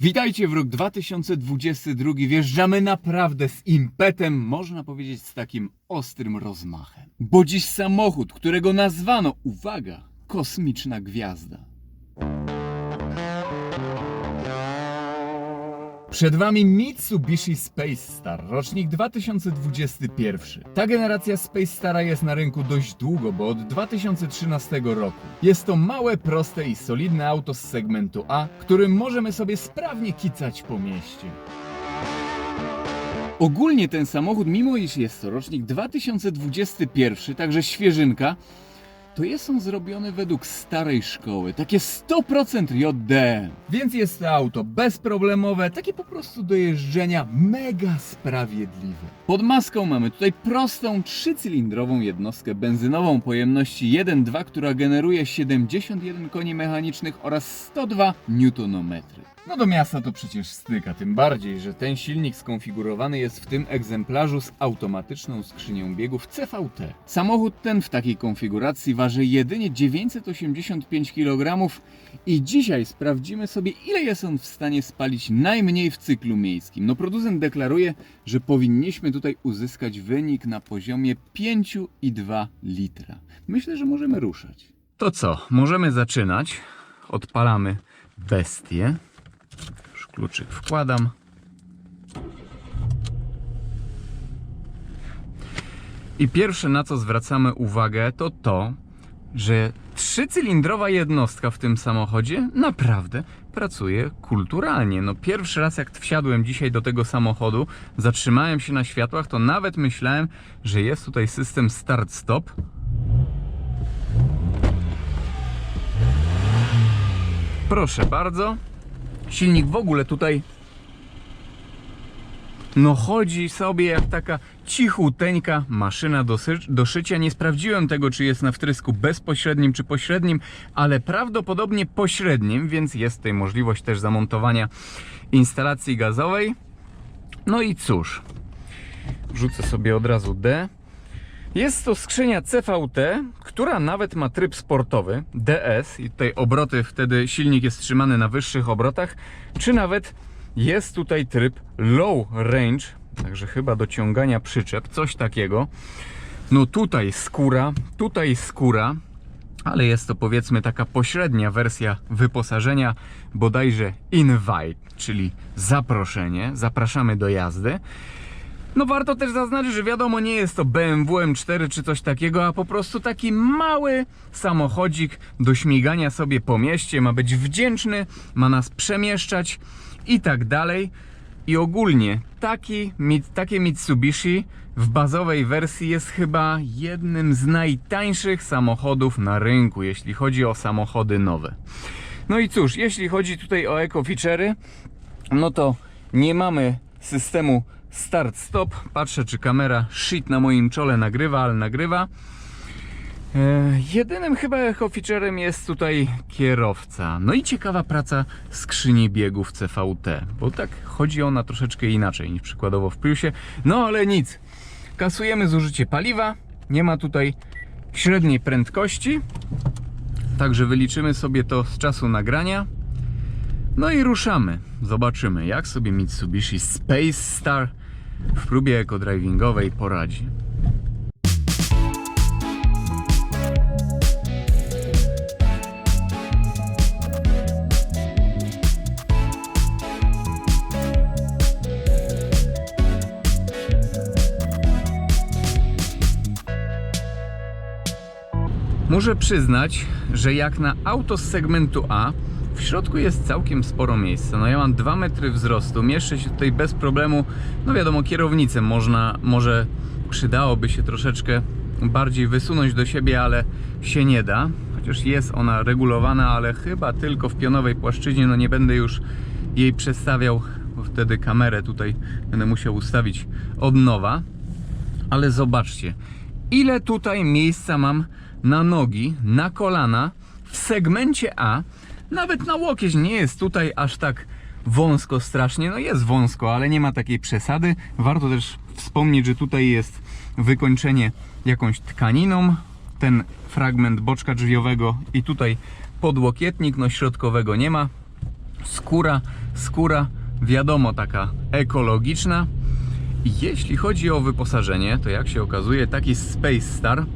Witajcie w rok 2022. Wjeżdżamy naprawdę z impetem, można powiedzieć z takim ostrym rozmachem. Bo dziś samochód, którego nazwano, uwaga, kosmiczna gwiazda. Przed Wami Mitsubishi Space Star, rocznik 2021. Ta generacja Space Stara jest na rynku dość długo, bo od 2013 roku. Jest to małe, proste i solidne auto z segmentu A, którym możemy sobie sprawnie kicać po mieście. Ogólnie ten samochód, mimo iż jest to rocznik 2021, także świeżynka, to jest on zrobiony według starej szkoły, takie 100% JDM. Więc jest to auto bezproblemowe, takie po prostu do jeżdżenia, mega sprawiedliwe. Pod maską mamy tutaj prostą, trzycylindrową jednostkę benzynową pojemności 1.2, która generuje 71 koni mechanicznych oraz 102 Nm. No do miasta to przecież styka, tym bardziej, że ten silnik skonfigurowany jest w tym egzemplarzu z automatyczną skrzynią biegów CVT. Samochód ten w takiej konfiguracji waży jedynie 985 kg i dzisiaj sprawdzimy sobie ile jest on w stanie spalić najmniej w cyklu miejskim. No producent deklaruje, że powinniśmy tutaj uzyskać wynik na poziomie 5,2 litra. Myślę, że możemy ruszać. To co, możemy zaczynać. Odpalamy bestię. Kluczyk wkładam. I pierwsze na co zwracamy uwagę to to, że trzycylindrowa jednostka w tym samochodzie naprawdę pracuje kulturalnie. No pierwszy raz jak wsiadłem dzisiaj do tego samochodu, zatrzymałem się na światłach, to nawet myślałem, że jest tutaj system start-stop. Proszę bardzo. Silnik w ogóle tutaj no chodzi sobie jak taka cichuteńka maszyna do, do szycia. Nie sprawdziłem tego, czy jest na wtrysku bezpośrednim czy pośrednim, ale prawdopodobnie pośrednim, więc jest tutaj możliwość też zamontowania instalacji gazowej. No i cóż, wrzucę sobie od razu D. Jest to skrzynia CVT, która nawet ma tryb sportowy DS i tutaj obroty, wtedy silnik jest trzymany na wyższych obrotach, czy nawet jest tutaj tryb low range, także chyba do ciągania przyczep, coś takiego. No tutaj skóra, tutaj skóra, ale jest to powiedzmy taka pośrednia wersja wyposażenia, bodajże invite, czyli zaproszenie, zapraszamy do jazdy. No warto też zaznaczyć, że wiadomo, nie jest to BMW M4 czy coś takiego, a po prostu taki mały samochodzik do śmigania sobie po mieście. Ma być wdzięczny, ma nas przemieszczać i tak dalej. I ogólnie taki, takie Mitsubishi w bazowej wersji jest chyba jednym z najtańszych samochodów na rynku, jeśli chodzi o samochody nowe. No i cóż, jeśli chodzi tutaj o eco-feature'y, no to nie mamy systemu start-stop. Patrzę, czy kamera shit na moim czole nagrywa, ale nagrywa. E, jedynym chyba echo featurem jest tutaj kierowca. No i ciekawa praca skrzyni biegów CVT, bo tak chodzi ona troszeczkę inaczej niż przykładowo w Priusie. No ale nic. Kasujemy zużycie paliwa. Nie ma tutaj średniej prędkości. Także wyliczymy sobie to z czasu nagrania. No i ruszamy. Zobaczymy, jak sobie Mitsubishi Space Star w próbie eco-drivingowej poradzi. Muszę przyznać, że jak na auto z segmentu A, środku jest całkiem sporo miejsca. No ja mam 2 metry wzrostu, mieszczę się tutaj bez problemu. No wiadomo, kierownicę można, może przydałoby się troszeczkę bardziej wysunąć do siebie, ale się nie da. Chociaż jest ona regulowana, ale chyba tylko w pionowej płaszczyźnie. No nie będę już jej przestawiał, bo wtedy kamerę tutaj będę musiał ustawić od nowa. Ale zobaczcie, ile tutaj miejsca mam na nogi, na kolana w segmencie A. Nawet na łokieć nie jest tutaj aż tak wąsko strasznie. No jest wąsko, ale nie ma takiej przesady. Warto też wspomnieć, że tutaj jest wykończenie jakąś tkaniną. Ten fragment boczka drzwiowego i tutaj podłokietnik, no środkowego nie ma. Skóra, skóra, wiadomo, taka ekologiczna. Jeśli chodzi o wyposażenie, to jak się okazuje, taki Space Star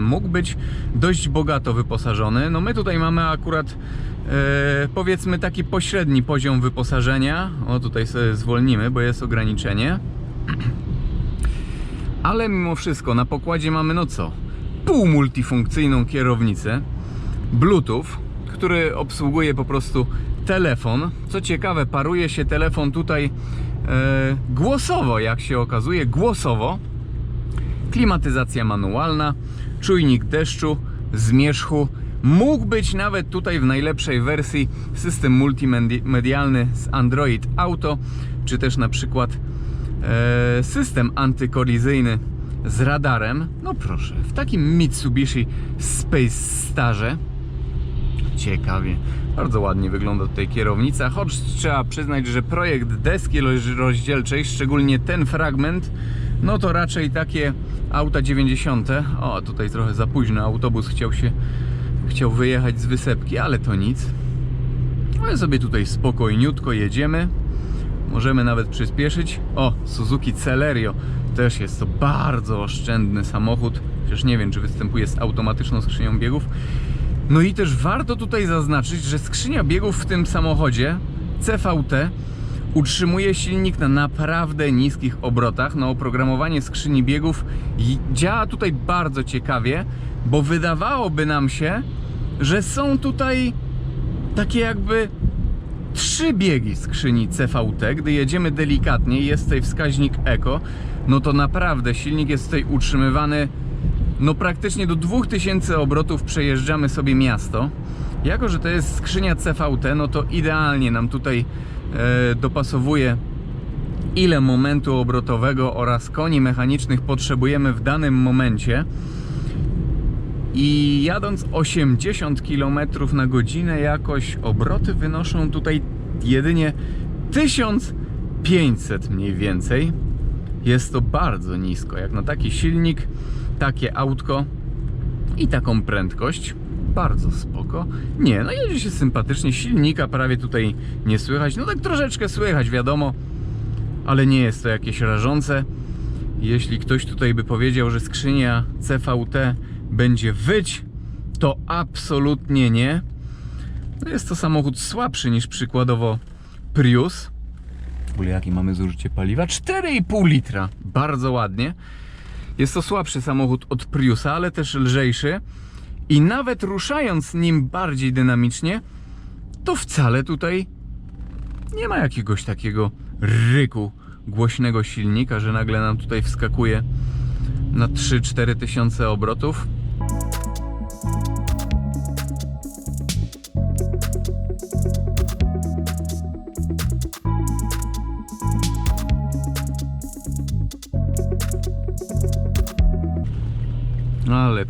mógł być dość bogato wyposażony. No my tutaj mamy akurat e, powiedzmy taki pośredni poziom wyposażenia. O tutaj sobie zwolnimy, bo jest ograniczenie. Ale mimo wszystko na pokładzie mamy no co? Półmultifunkcyjną kierownicę Bluetooth, który obsługuje po prostu telefon. Co ciekawe, paruje się telefon tutaj e, głosowo, jak się okazuje, głosowo. Klimatyzacja manualna, czujnik deszczu, zmierzchu. Mógł być nawet tutaj w najlepszej wersji system multimedialny z Android Auto, czy też na przykład e, system antykolizyjny z radarem. No proszę, w takim Mitsubishi Space Starze. Ciekawie. Bardzo ładnie wygląda tutaj kierownica, choć trzeba przyznać, że projekt deski roz- rozdzielczej, szczególnie ten fragment, no to raczej takie auta 90. O, tutaj trochę za późno autobus chciał się chciał wyjechać z wysepki, ale to nic. Ale sobie tutaj spokojniutko jedziemy. Możemy nawet przyspieszyć. O, Suzuki Celerio też jest to bardzo oszczędny samochód. Przecież nie wiem, czy występuje z automatyczną skrzynią biegów. No i też warto tutaj zaznaczyć, że skrzynia biegów w tym samochodzie CVT utrzymuje silnik na naprawdę niskich obrotach. No, oprogramowanie skrzyni biegów działa tutaj bardzo ciekawie, bo wydawałoby nam się, że są tutaj takie jakby trzy biegi skrzyni CVT. Gdy jedziemy delikatnie, jest tutaj wskaźnik Eco, no to naprawdę silnik jest tutaj utrzymywany no praktycznie do 2000 obrotów przejeżdżamy sobie miasto. Jako, że to jest skrzynia CVT, no to idealnie nam tutaj dopasowuje ile momentu obrotowego oraz koni mechanicznych potrzebujemy w danym momencie. I jadąc 80 km na godzinę jakoś obroty wynoszą tutaj jedynie 1500 mniej więcej. Jest to bardzo nisko, jak na taki silnik, takie autko i taką prędkość. Bardzo spoko. Nie, no jedzie się sympatycznie, silnika prawie tutaj nie słychać. No tak troszeczkę słychać, wiadomo, ale nie jest to jakieś rażące. Jeśli ktoś tutaj by powiedział, że skrzynia CVT będzie wyć, to absolutnie nie. No jest to samochód słabszy niż przykładowo Prius. W ogóle jakie mamy zużycie paliwa? 4,5 litra. Bardzo ładnie. Jest to słabszy samochód od Priusa, ale też lżejszy. I nawet ruszając nim bardziej dynamicznie, to wcale tutaj nie ma jakiegoś takiego ryku głośnego silnika, że nagle nam tutaj wskakuje na 3-4 tysiące obrotów.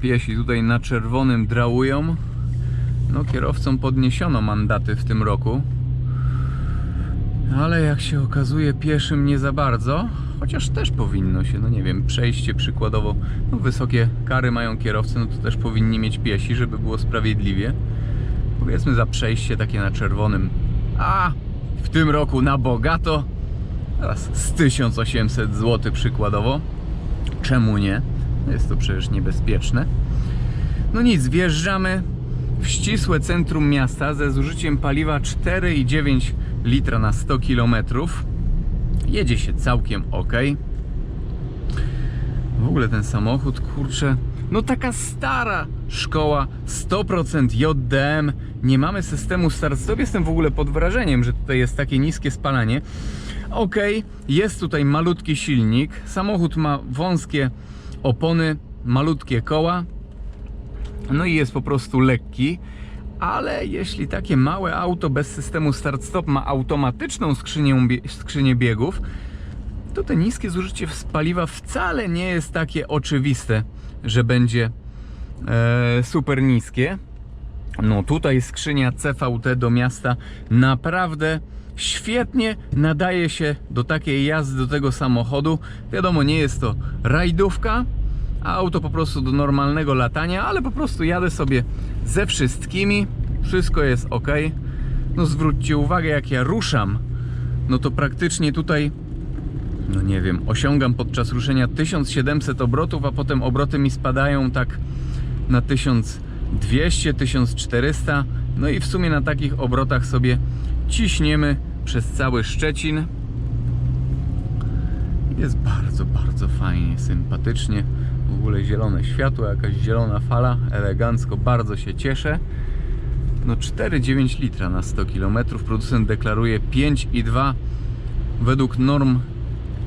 Piesi tutaj na czerwonym drałują. No kierowcom podniesiono mandaty w tym roku. Ale jak się okazuje, pieszym nie za bardzo. Chociaż też powinno się, no nie wiem, przejście przykładowo, no wysokie kary mają kierowcy, no to też powinni mieć piesi, żeby było sprawiedliwie. Powiedzmy za przejście takie na czerwonym. A w tym roku na bogato. Teraz z 1800 zł przykładowo. Czemu nie? Jest to przecież niebezpieczne. No nic, wjeżdżamy w ścisłe centrum miasta ze zużyciem paliwa 4,9 litra na 100 km. Jedzie się całkiem ok. W ogóle ten samochód, kurczę, no taka stara szkoła, 100% JDM, nie mamy systemu start-stop. Jestem w ogóle pod wrażeniem, że tutaj jest takie niskie spalanie. Ok, jest tutaj malutki silnik, samochód ma wąskie opony, malutkie koła, no i jest po prostu lekki. Ale jeśli takie małe auto bez systemu start-stop ma automatyczną skrzynię, skrzynię biegów, to te niskie zużycie paliwa wcale nie jest takie oczywiste, że będzie e, super niskie. No tutaj skrzynia CVT do miasta naprawdę świetnie nadaje się do takiej jazdy do tego samochodu. Wiadomo, nie jest to rajdówka, a auto po prostu do normalnego latania, ale po prostu jadę sobie ze wszystkimi. Wszystko jest ok. No zwróćcie uwagę, jak ja ruszam, no to praktycznie tutaj, no nie wiem, osiągam podczas ruszenia 1700 obrotów, a potem obroty mi spadają tak na 1200, 1400. No i w sumie na takich obrotach sobie ciśniemy przez cały Szczecin. Jest bardzo, bardzo fajnie, sympatycznie. W ogóle zielone światło, jakaś zielona fala, elegancko, bardzo się cieszę. No 4,9 litra na 100 km. Producent deklaruje 5,2 według norm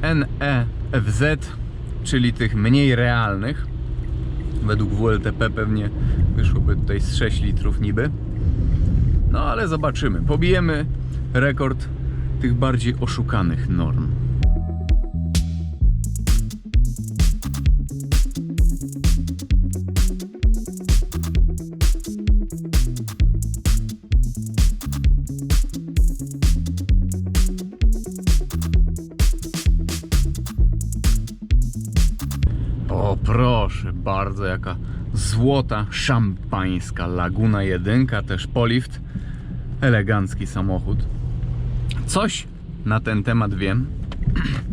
NEFZ, czyli tych mniej realnych. Według WLTP pewnie wyszłoby tutaj z 6 litrów niby. No ale zobaczymy. Pobijemy rekord tych bardziej oszukanych norm. Bardzo, jaka złota, szampańska Laguna 1, też polift. Elegancki samochód. Coś na ten temat wiem.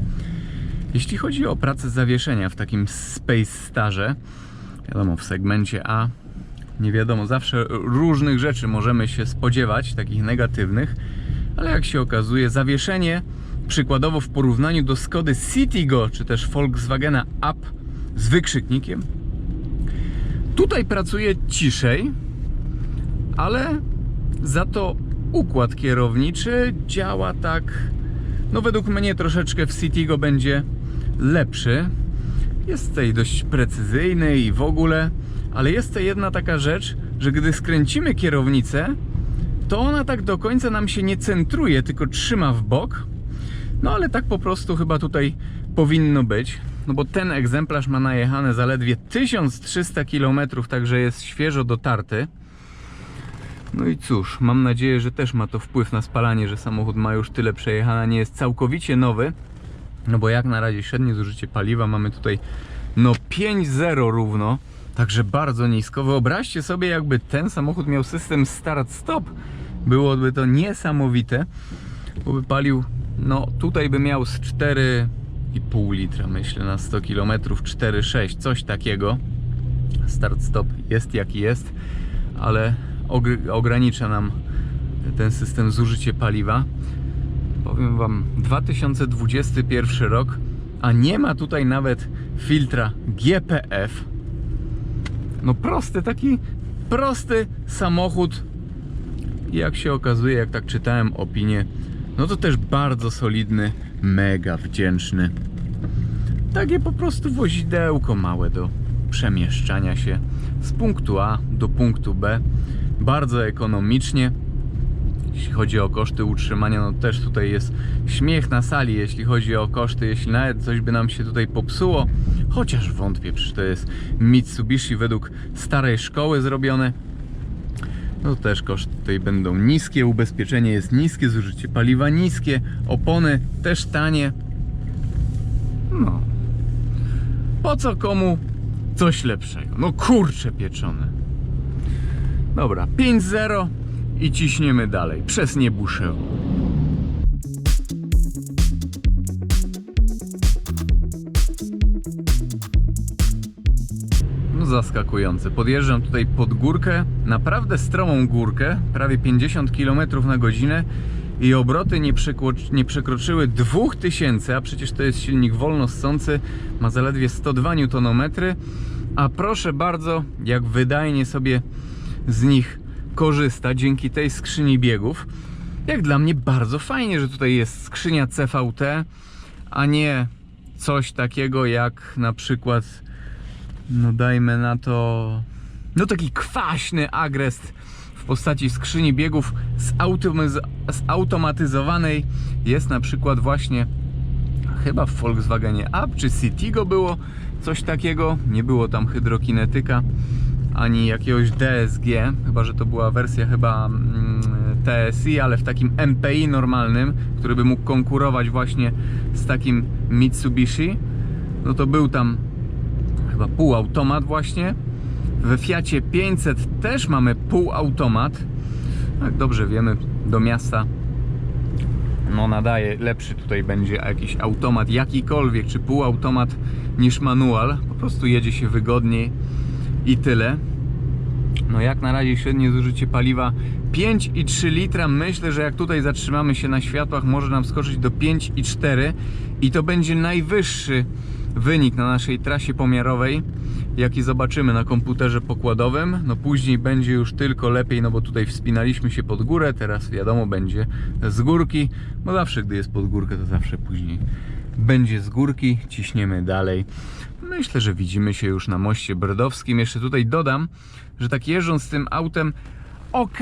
Jeśli chodzi o pracę zawieszenia w takim Space Starze, wiadomo, w segmencie A, nie wiadomo, zawsze różnych rzeczy możemy się spodziewać, takich negatywnych, ale jak się okazuje, zawieszenie przykładowo w porównaniu do Skody Citigo czy też Volkswagena Up z wykrzyknikiem, tutaj pracuje ciszej, ale za to układ kierowniczy działa tak, no według mnie troszeczkę w Citigo będzie lepszy. Jest tutaj dość precyzyjny i w ogóle, ale jest to jedna taka rzecz, że gdy skręcimy kierownicę, to ona tak do końca nam się nie centruje, tylko trzyma w bok. No ale tak po prostu chyba tutaj powinno być. No bo ten egzemplarz ma najechane zaledwie 1300 km, także jest świeżo dotarty. No i cóż, mam nadzieję, że też ma to wpływ na spalanie, że samochód ma już tyle przejechane, nie jest całkowicie nowy. No bo jak na razie średnie zużycie paliwa mamy tutaj no 5.0 równo, także bardzo nisko. Wyobraźcie sobie, jakby ten samochód miał system start-stop. Byłoby to niesamowite, bo by palił, no tutaj by miał z 4,5 litra myślę na 100 km, 4,6, coś takiego. Start-stop jest jaki jest, ale ogr- ogranicza nam ten system zużycie paliwa. Powiem Wam, 2021 rok, a nie ma tutaj nawet filtra GPF. No prosty, taki prosty samochód. I jak się okazuje, jak tak czytałem opinię, no to też bardzo solidny, mega wdzięczny. Takie po prostu wozidełko małe do przemieszczania się z punktu A do punktu B. Bardzo ekonomicznie. Jeśli chodzi o koszty utrzymania, no też tutaj jest śmiech na sali, jeśli chodzi o koszty, jeśli nawet coś by nam się tutaj popsuło, chociaż wątpię, przecież to jest Mitsubishi według starej szkoły zrobione. No też koszty tutaj będą niskie, ubezpieczenie jest niskie, zużycie paliwa niskie, opony też tanie. No. Po co komu coś lepszego? No kurcze pieczone. Dobra, 5-0 i ciśniemy dalej przez niebuszę. Zaskakujące. Podjeżdżam tutaj pod górkę, naprawdę stromą górkę, prawie 50 km na godzinę i obroty nie, nie przekroczyły 2000, a przecież to jest silnik wolno ssący, ma zaledwie 102 Nm, a proszę bardzo, jak wydajnie sobie z nich korzysta dzięki tej skrzyni biegów. Jak dla mnie bardzo fajnie, że tutaj jest skrzynia CVT, a nie coś takiego jak na przykład no dajmy na to no taki kwaśny agrest w postaci skrzyni biegów zautomatyz- zautomatyzowanej jest na przykład właśnie chyba w Volkswagenie Up czy Citigo było coś takiego, nie było tam hydrokinetyka ani jakiegoś DSG, chyba że to była wersja chyba mm, TSI, ale w takim MPI normalnym, który by mógł konkurować właśnie z takim Mitsubishi, no to był tam chyba półautomat właśnie. We Fiacie 500 też mamy półautomat. Jak dobrze wiemy, do miasta no nadaje, lepszy tutaj będzie jakiś automat, jakikolwiek, czy półautomat niż manual, po prostu jedzie się wygodniej i tyle. No jak na razie średnie zużycie paliwa 5,3 litra, myślę, że jak tutaj zatrzymamy się na światłach może nam skoczyć do 5,4 i to będzie najwyższy wynik na naszej trasie pomiarowej jaki zobaczymy na komputerze pokładowym. No później będzie już tylko lepiej, no bo tutaj wspinaliśmy się pod górę, teraz wiadomo będzie z górki, bo zawsze gdy jest pod górkę, to zawsze później będzie z górki, ciśniemy dalej. Myślę, że widzimy się już na moście brdowskim. Jeszcze tutaj dodam, że tak jeżdżąc tym autem, ok,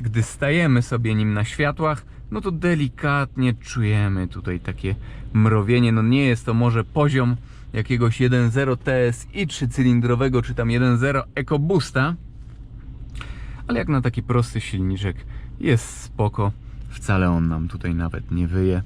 gdy stajemy sobie nim na światłach, no to delikatnie czujemy tutaj takie mrowienie. No nie jest to może poziom jakiegoś 1.0 TSI trzycylindrowego, czy tam 1.0 EcoBoosta, ale jak na taki prosty silniczek jest spoko. Wcale on nam tutaj nawet nie wyje.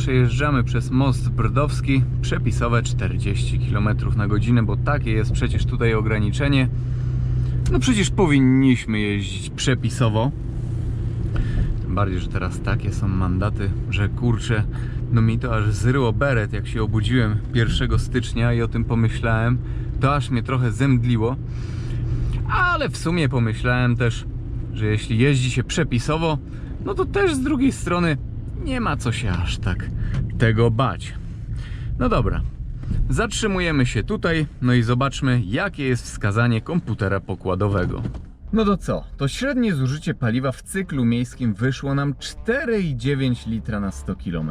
Przejeżdżamy przez most Brdowski, przepisowe 40 km na godzinę, bo takie jest przecież tutaj ograniczenie. No przecież powinniśmy jeździć przepisowo. Tym bardziej, że teraz takie są mandaty, że kurczę, no mi to aż zryło beret, jak się obudziłem 1 stycznia i o tym pomyślałem, to aż mnie trochę zemdliło. Ale w sumie pomyślałem też, że jeśli jeździ się przepisowo, no to też z drugiej strony nie ma co się aż tak tego bać. No dobra, zatrzymujemy się tutaj, no i zobaczmy, jakie jest wskazanie komputera pokładowego. No to co? To średnie zużycie paliwa w cyklu miejskim wyszło nam 4,9 litra na 100 km.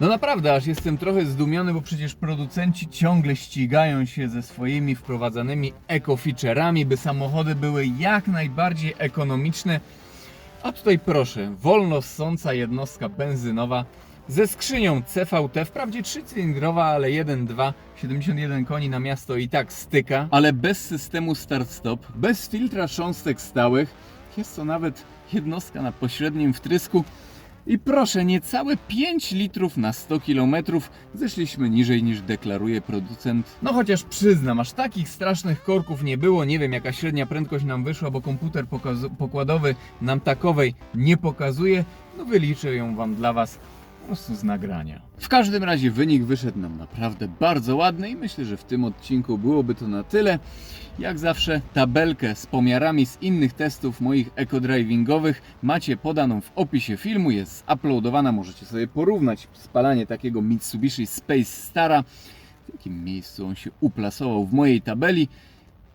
No naprawdę, aż jestem trochę zdumiony, bo przecież producenci ciągle ścigają się ze swoimi wprowadzanymi eco-feature'ami, by samochody były jak najbardziej ekonomiczne. A tutaj proszę, wolno ssąca jednostka benzynowa ze skrzynią CVT, wprawdzie trzycylindrowa, ale 1.2, 71 koni na miasto i tak styka, ale bez systemu start-stop, bez filtra cząstek stałych. Jest to nawet jednostka na pośrednim wtrysku. I proszę, niecałe 5 litrów na 100 km zeszliśmy niżej niż deklaruje producent. No chociaż przyznam, aż takich strasznych korków nie było. Nie wiem jaka średnia prędkość nam wyszła, bo komputer pokładowy nam takowej nie pokazuje. No wyliczę ją Wam dla Was po prostu z nagrania. W każdym razie wynik wyszedł nam naprawdę bardzo ładny i myślę, że w tym odcinku byłoby to na tyle. Jak zawsze tabelkę z pomiarami z innych testów moich eco-drivingowych macie podaną w opisie filmu, jest uploadowana, możecie sobie porównać spalanie takiego Mitsubishi Space Stara, w jakim miejscu on się uplasował w mojej tabeli.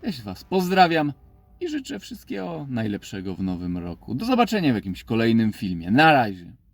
Ja się Was pozdrawiam i życzę wszystkiego najlepszego w nowym roku. Do zobaczenia w jakimś kolejnym filmie. Na razie.